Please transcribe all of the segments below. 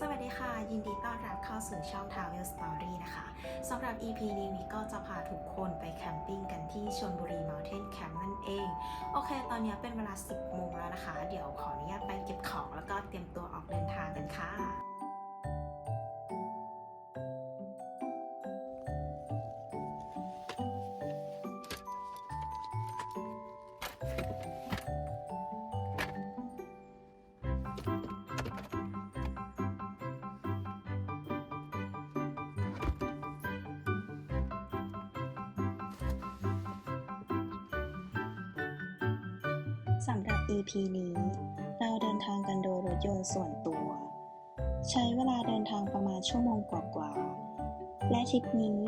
สวัสดีค่ะ ยินดีต้อนรับเข้าสู่ช่อง Travel Story นะคะ สำหรับ EP นี้วิก็จะพาทุกคนไปแคมปิ้งกันที่ชนบุรี Mountain Camp นั่นเอง โอเค ตอนนี้เป็นเวลา 10 โมงแล้วนะคะ เดี๋ยวขออนุญาตไปเก็บของแล้วก็เตรียมตัวออกเดินทางกันค่ะ สำหรับ EP นี้ เราเดินทางกันโดยรถยนต์ส่วนตัว ใช้เวลาเดินทางประมาณชั่วโมงกว่าๆ และทริปนี้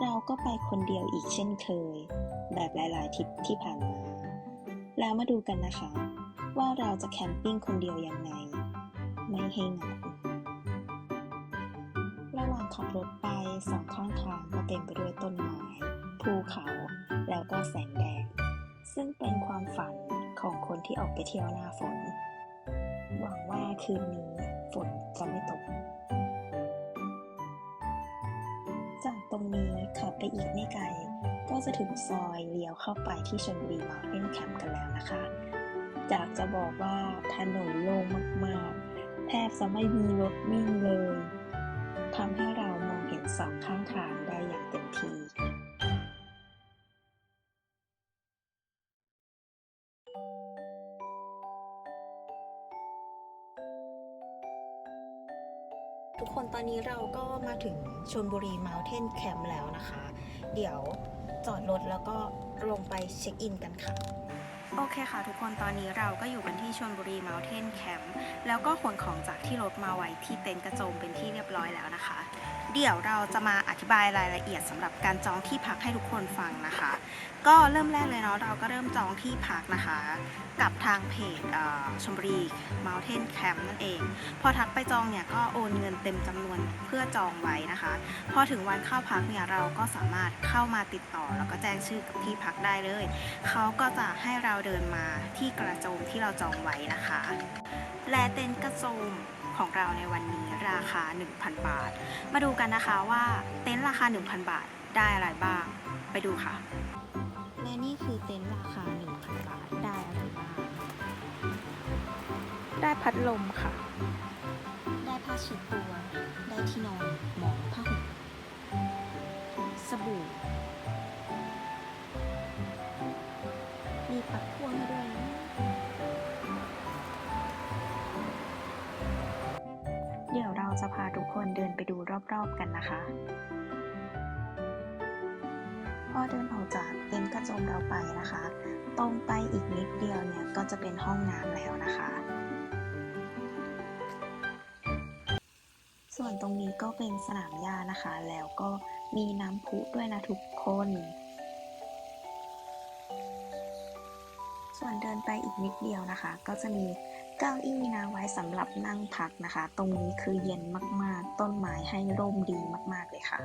เราก็ไปคนเดียวอีกเช่นเคย แบบหลายๆทริปที่ผ่านมา แล้วมาดูกันนะคะ ว่าเราจะแคมปิ้งคนเดียวยังไง ไม่ให้เหงาระหว่างขับรถไปสองข้างทางก็เต็มไปด้วยต้นไม้ภูเขา แล้วก็แสงแดดซึ่งเป็นความฝัน ของคนที่ออกไปเที่ยวหน้าฝน หวังว่าคืนนี้ฝนจะไม่ตก จากตรงนี้ขับไปอีกไม่ไกล ก็จะถึงซอยเลี้ยวเข้าไปที่ชลบุรีมาเล่นแคมป์กันแล้วนะคะจากจะบอกว่าถนนโล่งมากๆ แทบจะไม่มีรถวิ่งเลยทำให้เรามองเห็นสองข้างทางได้อย่างเต็มที่ ทุกคนตอนนี้เราก็มาถึงชลบุรี Mountain Camp แล้วนะคะ เดี๋ยวจอดรถแล้วก็ลงไปเช็คอินกันค่ะ โอเคค่ะ ทุกคนตอนนี้เราก็อยู่กันที่ชลบุรี Mountain Camp แล้วก็ขนของจากที่รถมาไว้ที่เต็นท์กระโจมเป็นที่เรียบร้อยแล้วนะคะ เดี๋ยวเราจะมาอธิบายรายละเอียดสำหรับการจองที่พักให้ทุกคนฟังนะคะ ก็เริ่มแรกเลยเนาะเราก็เริ่มจองที่พักนะคะ กับทางเพจชลบุรี Mountain Camp นั่นเอง พอทักไปจองเนี่ยก็โอนเงินเต็มจำนวนเพื่อจองไว้นะคะ พอถึงวันเข้าพักเนี่ยเราก็สามารถเข้ามาติดต่อ แล้วก็แจ้งชื่อกับที่พักได้เลยเขาก็จะให้เราเดินมาที่กระโจมที่เราจองไว้นะคะ และเต็นท์กระโจมของเราในวันนี้ ราคา 1,000 บาท มาดูกันนะคะว่าเต็นท์ราคา 1,000 บาทได้อะไรบ้าง ไปดูค่ะ และนี่คือเต็นท์ราคา 1,000 บาทได้อะไรบ้าง ได้พัดลมค่ะ ได้ผ้าเช็ดตัว ได้ที่นอนหมอนผ้าห่มสบู่ มีปลักพ่วงให้ ทุกคนเดินไปดูรอบๆกันนะคะ พอเดินออกจากเต็นท์กระโจมเราไปนะคะ ตรงไปอีกนิดเดียวเนี่ยก็จะเป็นห้องน้ำแล้วนะคะ ส่วนตรงนี้ก็เป็นสนามหญ้านะคะ แล้วก็มีน้ำพุด้วยนะทุกคนส่วนเดินไปอีกนิดเดียวนะคะ ก็จะมี เก้าอี้นะไว้สำหรับนั่งพักนะคะ ตรงนี้คือเย็นมากๆ ต้นไม้ให้ร่มดีมาก ๆ เลยค่ะ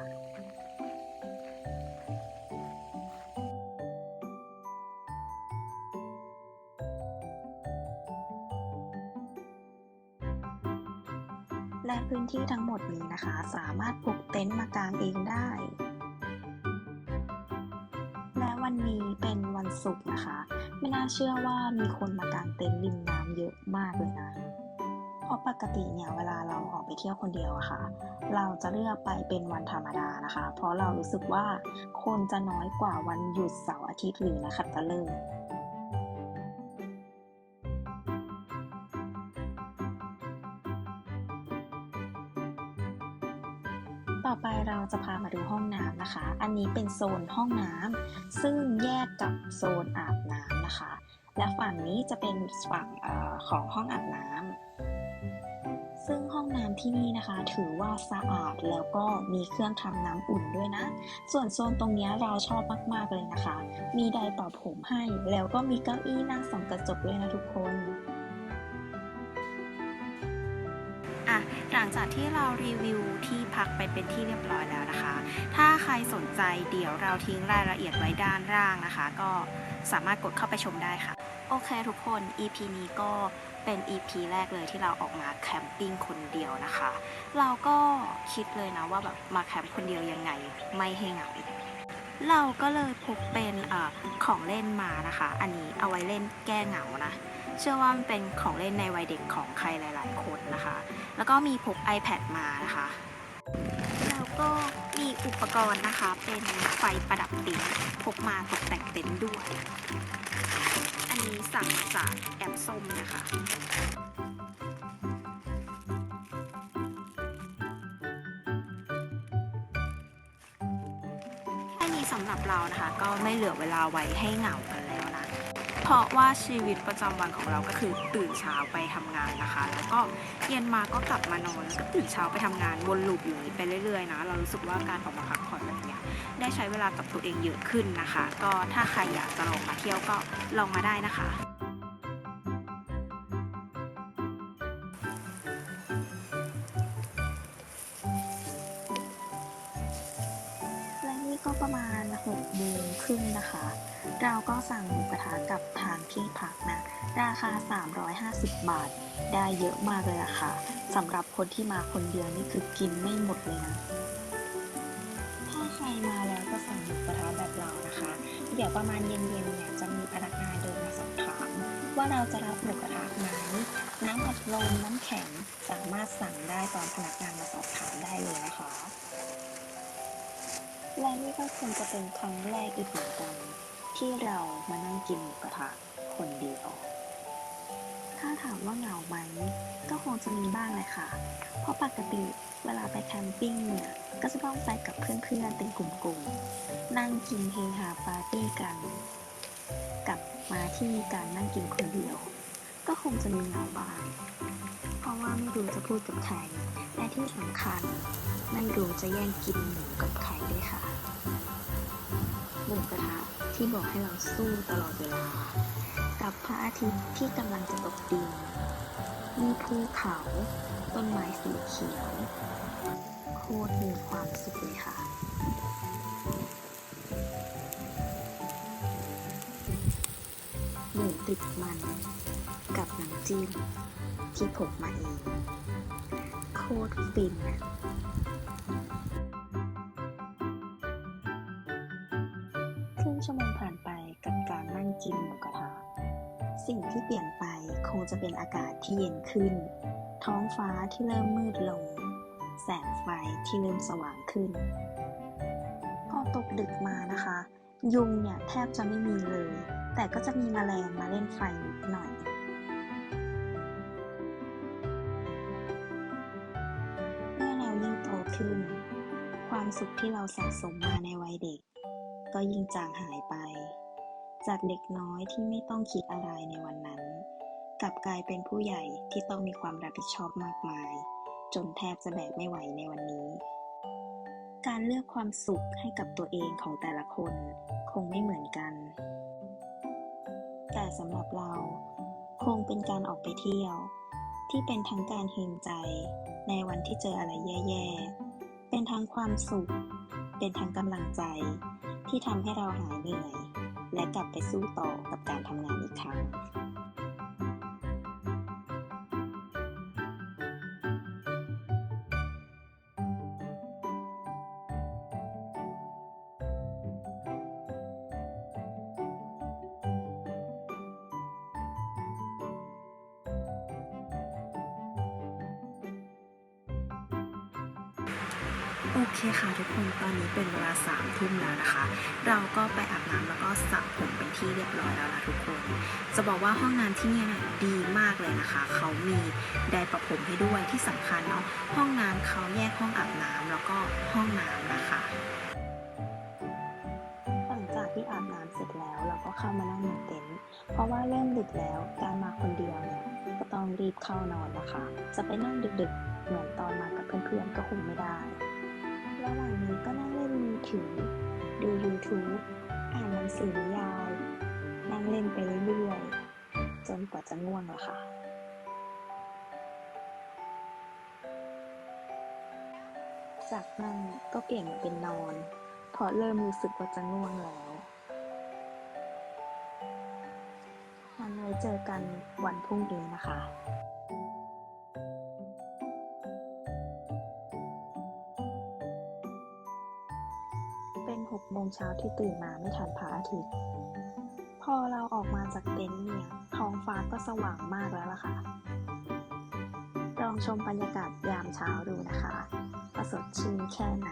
และพื้นที่ทั้งหมดนี้นะคะ สามารถปลูกเต็นท์มากางเองได้ และวันนี้เป็นวันศุกร์นะคะ ไม่น่าเชื่อว่ามีคนมากางเต็นท์ริมน้ำเยอะมากเลยนะ เพราะปกติเนี่ยเวลาเราออกไปเที่ยวคนเดียวอะค่ะ เราจะเลือกไปเป็นวันธรรมดานะคะ เพราะเรารู้สึกว่าคนจะน้อยกว่าวันหยุดเสาร์อาทิตย์หรือนักขัตฤกษ์ต่อไปเราจะพามาดูห้องน้ำนะคะ อันนี้เป็นโซนห้องน้ำซึ่งแยกกับโซนอาบน้ำ และฝั่งนี้จะเป็นฝั่งอของห้องอาบน้ำซึ่งห้องน้ำที่นี่นะคะ ถือว่าสะอาดแล้วก็มีเครื่องทำน้ำอุ่นด้วยนะ ส่วนโซนตรงนี้เราชอบมากๆเลยนะคะ มีไดร์เป่าผมให้ แล้วก็มีเก้าอี้นั่งส่องกระจกด้วยนะทุกคนอะหลังจากที่เรารีวิวที่พักไปเป็นที่เรียบร้อยแล้วนะคะ ถ้าใครสนใจเดี๋ยวเราทิ้งรายละเอียดไว้ด้านล่างนะคะ ก็สามารถกดเข้าไปชมได้ค่ะ โอเคทุกคน EP นี้ก็เป็น EP แรกเลยที่เราออกมาแคมปิ้งคนเดียวนะคะ เราก็คิดเลยนะว่าแบบมาแคมป์คนเดียวยังไงไม่ให้เหงาเราก็เลยพกเป็นอของเล่นมานะคะ อันนี้เอาไว้เล่นแก้เหงานะ เชื่อว่ามันเป็นของเล่นในวัยเด็กของใครหลาย ๆ คนนะคะ แล้วก็มีพก iPad มานะคะ แล้วก็มีอุปกรณ์นะคะ เป็นไฟประดับต็นพกมาตกแต่งเต็นท์ด้วย สั่งจากแอปส้มนะคะแค่นี้สำหรับเรานะคะ ก็ไม่เหลือเวลาไว้ให้เหงา เพราะว่าชีวิตประจำวันของเราก็คือตื่นเช้าไปทำงานนะคะ แล้วก็เย็นมาก็กลับมานอนแล้วก็ตื่นเช้าไปทำงานวนลูปอยู่นี้ไปเรื่อยๆนะเรารู้สึกว่าการออกมาพักผ่อนแบบนี้ได้ใช้เวลากับตัวเองเยอะขึ้นนะคะ ก็ถ้าใครอยากจะลองมาเที่ยวก็ลองมาได้นะคะ ก็สั่งหมูกระทะกับทางที่พักนะ ราคา 350 บาท ได้เยอะมากเลยอะค่ะสำหรับคนที่มาคนเดียวนี่คือกินไม่หมดเลยนะถ้าใครมาแล้วก็สั่งหมูกระทะแบบเรานะคะ เดี๋ยวประมาณเย็นๆเนี่ยจะมีพนักงานเดินมาสอบถาม ว่าเราจะรับหมูกระทะไหมน้ำอัดลมน้ำแข็งสามารถสั่งได้ตอนพนักงานมาสอบถามได้เลยนะคะและนี่ก็คงจะเป็นครั้งแรกอีกเหมือนกัน ที่เรามานั่งกินกระทะคนเดียว ถ้าถามว่าเหงาไหม ก็คงจะมีบ้างแหละค่ะ เพราะปกติเวลาไปแคมปิ้งเนี่ย ก็จะต้องไปกับเพื่อนๆเป็นกลุ่มๆ นั่งกินเฮฮาปาร์ตี้กัน กับมาที่การนั่งกินคนเดียว ก็คงจะมีเหงาบ้าง เพราะว่าไม่รู้จะพูดกับใคร และที่สำคัญไม่รู้จะแย่งกินหมูกับใครด้วยค่ะ หมูกระทะ ที่บอกให้เราสู้ตลอดเวลา กับพระอาทิตย์ที่กำลังจะตกดิน มีภูเขา ต้นไม้สีเขียว โคตรมีความสุขเลยค่ะหมูติดมันกับน้ำจิ้มที่ผมมาเอง โคตรฟินอะ ที่เย็นขึ้น ท้องฟ้าที่เริ่มมืดลง แสงไฟที่เริ่มสว่างขึ้น พอตกดึกมานะคะ ยุงเนี่ยแทบจะไม่มีเลย แต่ก็จะมีแมลงมาเล่นไฟนิดหน่อยเมื่อเรายิ่งโตขึ้น ความสุขที่เราสะสมมาในวัยเด็ก ก็ยิ่งจางหายไป จากเด็กน้อยที่ไม่ต้องคิดอะไรในวันนั้น กลับกลายเป็นผู้ใหญ่ที่ต้องมีความรับผิดชอบมากมาย จนแทบจะแบกไม่ไหวในวันนี้ การเลือกความสุขให้กับตัวเองของแต่ละคนคงไม่เหมือนกัน แต่สำหรับเราคงเป็นการออกไปเที่ยว ที่เป็นทั้งการเฮงใจในวันที่เจออะไรแย่ ๆ เป็นทั้งความสุข เป็นทั้งกำลังใจที่ทำให้เราหายเหนื่อย และกลับไปสู้ต่อกับการทำงานอีกครั้ง โอเคค่ะทุกคนตอนนี้เป็นเวลาสามทุ่มแล้วนะคะ เราก็ไปอาบน้ำแล้วก็สระผมเป็นที่เรียบร้อยแล้วนะทุกคน จะบอกว่าห้องน้ำที่นี่นะดีมากเลยนะคะ เขามีไดร์ประผมให้ด้วยที่สำคัญเนาะห้องน้ำเขาแยกห้องอาบน้ำแล้วก็ห้องน้ำนะคะหลังจากที่อาบน้ำเสร็จแล้วเราก็เข้ามานั่งในเต็นท์เพราะว่าเริ่มดึกแล้วการมาคนเดียวเนี่ยก็ต้องรีบเข้านอนนะคะ จะไปนั่งดึกๆ เหมือนตอนมากับเพื่อนๆก็คงไม่ได้ ระหว่างนี้ก็นั่งเล่นมือถือ ดู YouTube อ่านหนังสือนิยาย นั่งเล่นไปเรื่อยๆ จนกว่าจะง่วงแล้วค่ะจากนั่งก็เปลี่ยนมาเป็นนอน เพราะเริ่มรู้สึกว่าจะง่วงแล้วมันเวเจอกันวันพรุ่งนี้นะคะ โมงเช้าที่ตื่นมาไม่ทันพระอาทิตย์ พอเราออกมาจากเต็นท์เนี่ย ท้องฟ้าก็สว่างมากแล้วล่ะค่ะ ลองชมบรรยากาศยามเช้าดูนะคะ ประสดชื่นแค่ไหน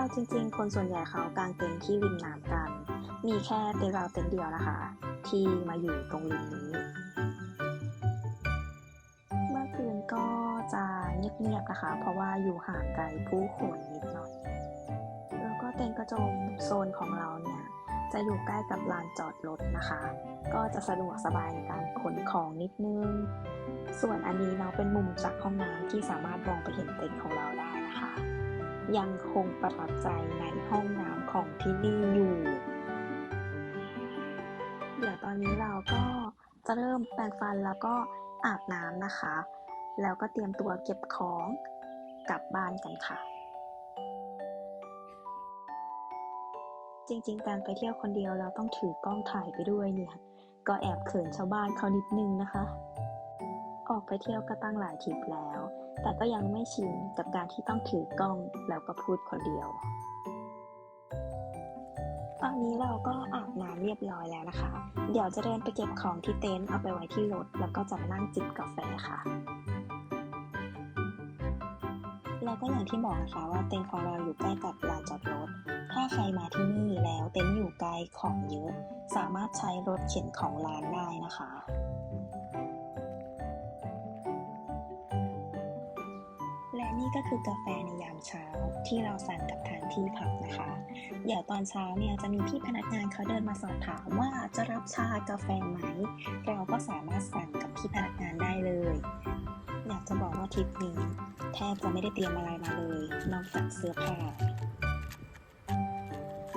เอาจริง ๆ คนส่วนใหญ่เขากางเต็นท์ที่ริมน้ำกัน มีแค่เต็นท์เราเต็นท์เดียวนะคะ ที่มาอยู่ตรงริมนี้ เมื่อคืนก็จะเงียบๆนะคะ เพราะว่าอยู่ห่างไกลผู้คนนิดหน่อย แล้วก็เต็นท์กระโจมโซนของเราเนี่ยจะอยู่ใกล้กับลานจอดรถนะคะ ก็จะสะดวกสบายในการขนของนิดนึง ส่วนอันนี้เราเป็นมุมจากห้องน้ำที่สามารถมองไปเห็นเต็นท์ของเราได้นะคะ ยังคงประทับใจในห้องน้ำของที่นี่อยู่ เดี๋ยวตอนนี้เราก็จะเริ่มแปรงฟันแล้วก็อาบน้ำนะคะ แล้วก็เตรียมตัวเก็บของกลับบ้านกันค่ะ จริงๆ การไปเที่ยวคนเดียวเราต้องถือกล้องถ่ายไปด้วยเนี่ย ก็แอบเขินชาวบ้านเขานิดนึงนะคะ ออกไปเที่ยวก็ตั้งหลายทริปแล้ว แต่ก็ยังไม่ชินกับการที่ต้องถือกล้องแล้วก็พูดคนเดียว ตอนนี้เราก็อาบน้ำเรียบร้อยแล้วนะคะ เดี๋ยวจะเดินไปเก็บของที่เต็นท์เอาไปไว้ที่รถแล้วก็จะนั่งจิบกาแฟค่ะ แล้วก็อย่างที่บอกนะคะว่าเต็นท์ของเราอยู่ใกล้กับลานจอดรถ ถ้าใครมาที่นี่แล้วเต็นท์อยู่ไกลของเยอะ สามารถใช้รถเข็นของร้านได้นะคะ นี่ก็คือกาแฟในยามเช้าที่เราสั่งกับทางที่พักนะคะ เดี๋ยวตอนเช้าเนี่ยจะมีพี่พนักงานเขาเดินมาสอบถามว่าจะรับชากาแฟไหม เราก็สามารถสั่งกับพี่พนักงานได้เลย อยากจะบอกว่าทริปนี้แทบจะไม่ได้เตรียมอะไรมาเลย นอกจากเสื้อผ้า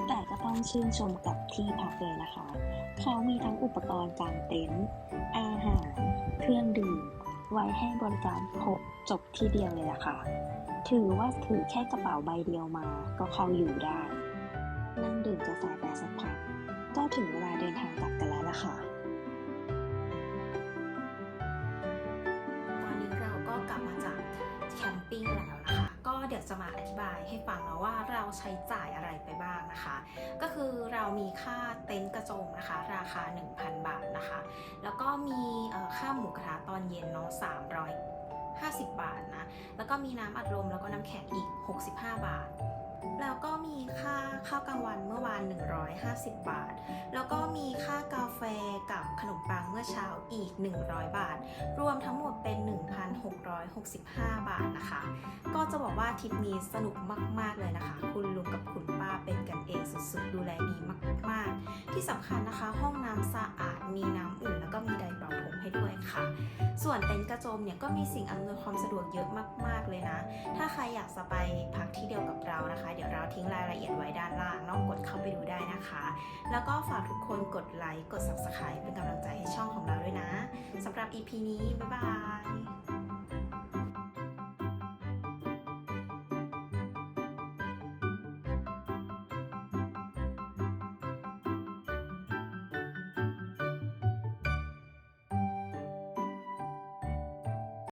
แต่ก็ต้องชื่นชมกับที่พักเลยนะคะ เขามีทั้งอุปกรณ์กางเต็นท์อาหาร เครื่องดื่ม ไว้ให้บริการครบจบที่เดียวเลยล่ะค่ะ ถือว่าถือแค่กระเป๋าใบเดียวมาก็เข้าอยู่ได้ นั่งดื่มกาแฟไปสักพัก ก็ถึงเวลาเดินทางกลับกันแล้วล่ะค่ะ ยวจะมาอธิบายให้ฟังนะว่าเราใช้จ่ายอะไรไปบ้างนะคะ ก็คือเรามีค่าเต็นท์กระโจมนะคะ ราคา 1,000 บาทนะคะ แล้วก็มีค่าหมูกระทะตอนเย็นเนาะ350 บาทนะ แล้วก็มีน้ำอัดลมแล้วก็น้ำแข็งอีก 65 บาท แล้วก็มีค่าข้าวกลางวันเมื่อวาน 150 บาท แล้วก็มีค่ากาแฟกับขนมปังเมื่อเช้าอีก 100 บาท รวมทั้งหมดเป็น 1,665 บาทนะคะ ก็จะบอกว่าทริปนี้สนุกมาก ๆ เลยนะคะ คุณลุงกับคุณป้าเป็นกันเองสุด ๆ ดูแลดีมาก ๆ ที่สำคัญนะคะห้องน้ำสะอาด มีน้ำอุ่นแล้วก็มีไดร์เป่าผมให้ด้วยค่ะ ส่วนเต็นท์กระโจมเนี่ยก็มีสิ่งอำนวยความสะดวกเยอะมาก ๆ เลยนะ ถ้าใครอยากจะไปพักที่เดียวกับเรานะคะเดี๋ยวเราทิ้งรายละเอียดไว้ด้านล่างลองกดเข้าไปดูได้นะคะ แล้วก็ฝากทุกคนกดไลค์กด subscribe เป็นกำลังใจให้ช่องของเราด้วยนะสำหรับ EP นี้ บ๊ายบาย